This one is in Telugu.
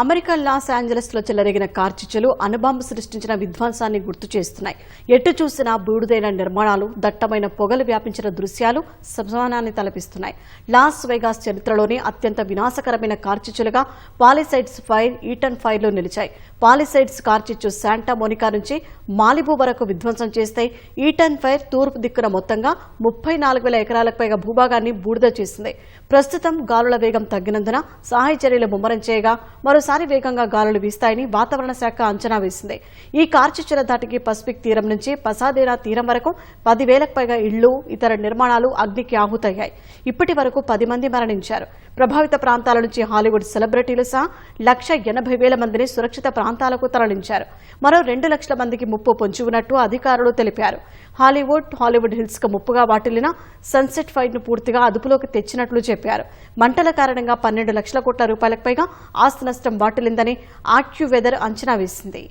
అమెరికా లాస్ ఏంజలస్లో చెలరేగిన కార్చిచ్చులు అణుబాంబు సృష్టించిన విధ్వంసాన్ని గుర్తు చేస్తున్నాయి. ఎటు చూసినా బూడిదైన నిర్మాణాలు దట్టమైన పొగలు వ్యాపించిన దృశ్యాలు సమానాన్ని తలపిస్తున్నాయి. లాస్ వేగాస్ చరిత్రలోనే అత్యంత వినాశకరమైన కార్చిచ్చులుగా పాలిసైడ్స్ ఫైర్ ఈటన్ ఫైర్లో నిలిచాయి. పాలిసైడ్స్ కార్చిచ్చు శాంటా మోనికా నుంచి మాలిబు వరకు విధ్వంసం చేస్తే ఈటన్ ఫైర్ తూర్పు దిక్కున మొత్తంగా ముప్పై నాలుగు వేల ఎకరాలకు పైగా భూభాగాన్ని బూడిద చేసింది. ప్రస్తుతం గాలుల వేగం తగ్గినందున సహాయ చర్యలు ముమ్మరం చేయగా మరో మరోసారి వేగంగా గాలులు వీస్తాయని వాతావరణ శాఖ అంచనా వేసింది. ఈ కార్చిచ్చుల దాటికి పసిఫిక్ తీరం నుంచి పసాదేనా తీరం వరకు పదివేలకు పైగా ఇళ్ళు ఇతర నిర్మాణాలు అగ్నికి ఆహుతయ్యాయి. ఇప్పటి వరకు పది మంది మరణించారు. ప్రభావిత ప్రాంతాల నుంచి హాలీవుడ్ సెలబ్రిటీలు సహా లక్ష ఎనభై వేల మందిని సురక్షిత ప్రాంతాలకు తరలించారు. మరో రెండు లక్షల మందికి ముప్పు పొంచి ఉన్నట్టు అధికారులు తెలిపారు. హాలీవుడ్ హాలీవుడ్ హిల్స్కు ముప్పుగా వాటిల్లిన సన్సెట్ ఫైట్ను పూర్తిగా అదుపులోకి తెచ్చినట్లు చెప్పారు. మంటల కారణంగా పన్నెండు లక్షల కోట్ల రూపాయలకు పైగా ఆస్తి నష్టం వాటిల్లిందని ఆక్యూ వెదర్ అంచనా వేసింది.